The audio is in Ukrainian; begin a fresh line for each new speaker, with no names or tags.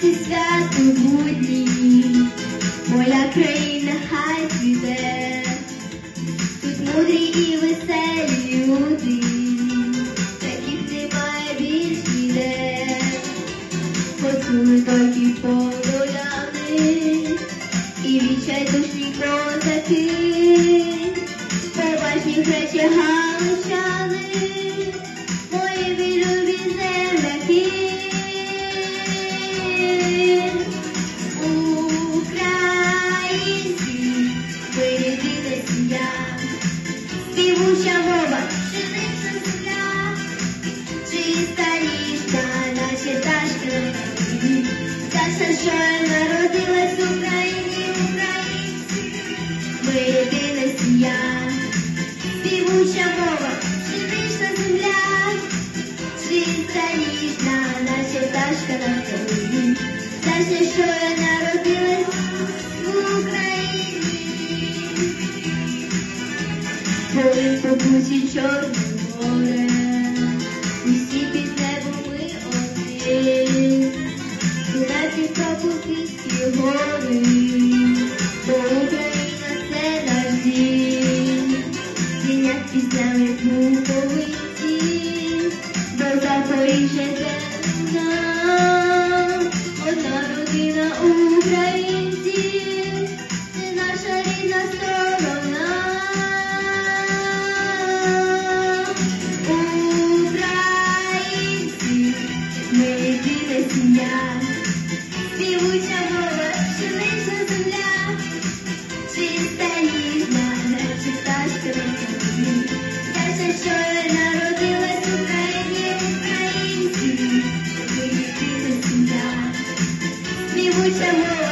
святі свято будні, моя країна хай цвіте, тут мудрі і веселі люди, таких немає більш ніде, посули тоді подоляни, і відчайдушні козаки, переважні речі галичани. Співуча мова, чиста річка, наче ташка воді. Що народилась в Україні, українці, ми єдина сім'я, співуча мова, Купійські гори, бо Україна це наш дім, Зінять піснями буковиці, до Запоріжжя це родина українців, це наша рідна сторона. Distribuite